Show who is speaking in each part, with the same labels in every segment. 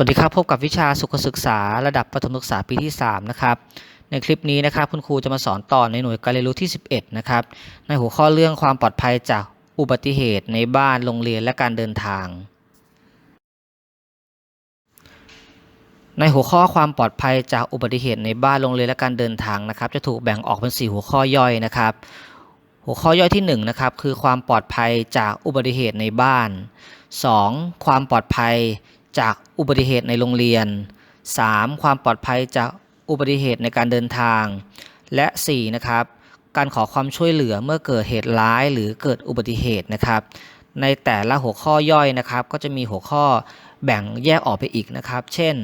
Speaker 1: วัสดีครับพบกับวิชาสุขศึกษาระดับประถมศึกษาปีที่ 3 นะครับ ในคลิปนี้นะครับคุณครูจะมาสอนต่อในหน่วยการเรียนรู้ที่ 11 นะครับ ในหัวข้อเรื่องความปลอดภัยจากอุบัติเหตุในบ้านโรงเรียนและการเดินทาง ในหัวข้อความปลอดภัยจากอุบัติเหตุในบ้านโรงเรียนและการเดินทางนะครับ จะถูกแบ่งออกเป็น 4 หัวข้อย่อยนะครับ หัวข้อย่อยที่1นะครับคือความปลอดภัยจากอุบัติเหตุในบ้าน 2. ความปลอดภัย จากอุบัติเหตุในโรงเรียน 3. ความปลอดภัยจากอุบัติเหตุในการเดินทาง และ 4. นะครับ การขอความช่วยเหลือเมื่อเกิดเหตุร้ายหรือเกิดอุบัติเหตุนะครับ ในแต่ละหัวข้อย่อยนะครับ ก็จะมีหัวข้อแบ่งแยกออกไปอีกนะครับ เช่น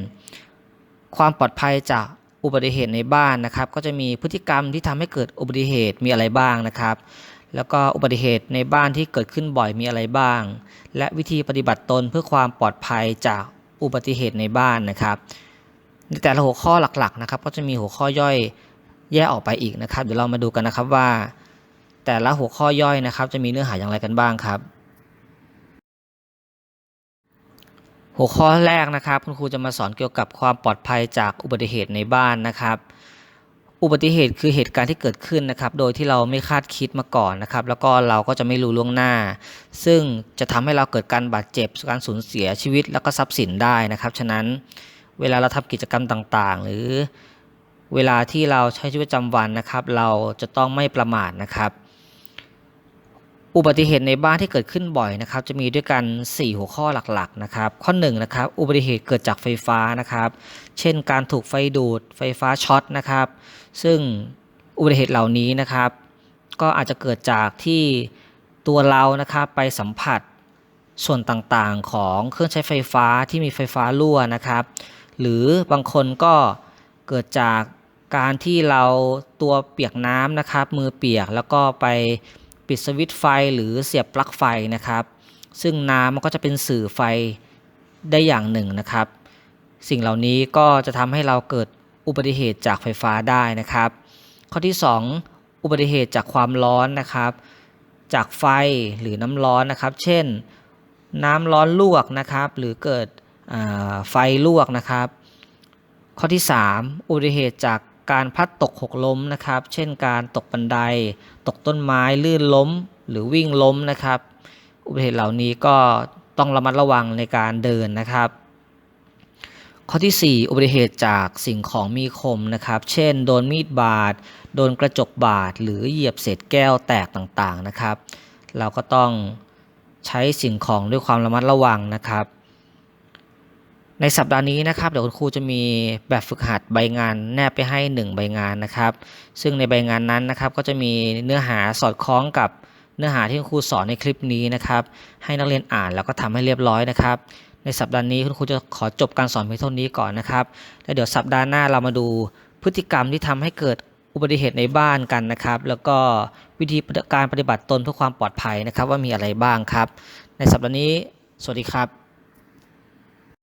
Speaker 1: ความปลอดภัยจากอุบัติเหตุในบ้านนะครับ ก็จะมีพฤติกรรมที่ทำให้เกิดอุบัติเหตุมีอะไรบ้างนะครับ แล้วก็อุบัติเหตุในบ้านที่เกิดขึ้นบ่อยมีอะไรบ้าง และวิธีปฏิบัติตนเพื่อความปลอดภัยจากอุบัติเหตุในบ้านนะครับ ในแต่ละหัวข้อหลักๆนะครับ ก็จะมีหัวข้อย่อยแยกออกไปอีกนะครับ เดี๋ยวเรามาดูกันนะครับว่า แต่ละหัวข้อย่อยนะครับ จะมีเนื้อหาอย่างไรกันบ้างครับ หัวข้อแรกนะครับ คุณครูจะมาสอนเกี่ยวกับความปลอดภัยจากอุบัติเหตุในบ้านนะครับ อุบัติเหตุคือเหตุการณ์ที่เกิดขึ้นนะครับ โดยที่เราไม่คาดคิดมาก่อนนะครับ แล้วก็เราก็จะไม่รู้ล่วงหน้า ซึ่งจะทำให้เราเกิดการบาดเจ็บ การสูญเสียชีวิต แล้วก็ทรัพย์สินได้นะครับ ฉะนั้นเวลาเราทำกิจกรรมต่างๆ หรือเวลาที่เราใช้ชีวิตประจำวันนะครับ เราจะต้องไม่ประมาทนะครับ อุบัติเหตุในบ้านที่เกิดขึ้นบ่อยนะครับจะมีด้วยกัน 4 หัวข้อหลักๆนะครับข้อ1นะครับอุบัติเหตุเกิดจากไฟฟ้านะครับ เช่นการถูกไฟดูดไฟฟ้าช็อตนะครับ ซึ่งอุบัติเหตุเหล่านี้นะครับ ก็อาจจะเกิดจากที่ตัวเรานะครับไปสัมผัสส่วนต่างๆของเครื่องใช้ไฟฟ้าที่มีไฟฟ้ารั่วนะครับ หรือบางคนก็เกิดจากการที่เราตัวเปียกน้ำนะครับ มือเปียกแล้วก็ไป ปิดสวิตช์ไฟหรือเสียบปลั๊กไฟนะครับ ซึ่งน้ำมันก็จะเป็นสื่อไฟได้อย่างหนึ่งนะครับ สิ่งเหล่านี้ก็จะทำให้เราเกิดอุบัติเหตุจากไฟฟ้าได้นะครับ ข้อที่ 2 อุบัติเหตุจากความร้อนนะครับ จากไฟหรือน้ำร้อนนะครับ เช่น น้ำร้อนลวกนะครับ หรือเกิดไฟลวกนะครับ ข้อที่ 3 อุบัติเหตุจาก การพัดตกหกล้มนะครับ เช่นการตกบันได ตกต้นไม้ลื่นล้ม หรือวิ่งล้มนะครับ อุบัติเหตุเหล่านี้ก็ต้องระมัดระวังในการเดินนะครับ ข้อที่ 4 อุบัติเหตุจากสิ่งของมีคมนะครับ เช่น โดนมีดบาด โดนกระจกบาด หรือเหยียบเศษแก้วแตกต่างๆนะครับ เราก็ต้องใช้สิ่งของด้วยความระมัดระวังนะครับ ในสัปดาห์นี้นะครับเดี๋ยวคุณครูจะมีแบบฝึกหัดใบงานแนบไปให้ 1 ใบงานนะครับ ซึ่งในใบงานนั้นนะครับ ก็จะมีเนื้อหาสอดคล้องกับเนื้อหาที่คุณครูสอนในคลิปนี้นะครับ ให้นักเรียนอ่านแล้วก็ทำให้เรียบร้อยนะครับ ในสัปดาห์นี้คุณครูจะขอจบการสอนเพียงเท่านี้ก่อนนะครับแล้วเดี๋ยวสัปดาห์หน้าเรามาดูพฤติกรรมที่ทำให้เกิดอุบัติเหตุในบ้านกันนะครับ แล้วก็วิธีการปฏิบัติตนเพื่อความปลอดภัยนะครับ ว่ามีอะไรบ้างครับ ในสัปดาห์นี้ สวัสดีครับ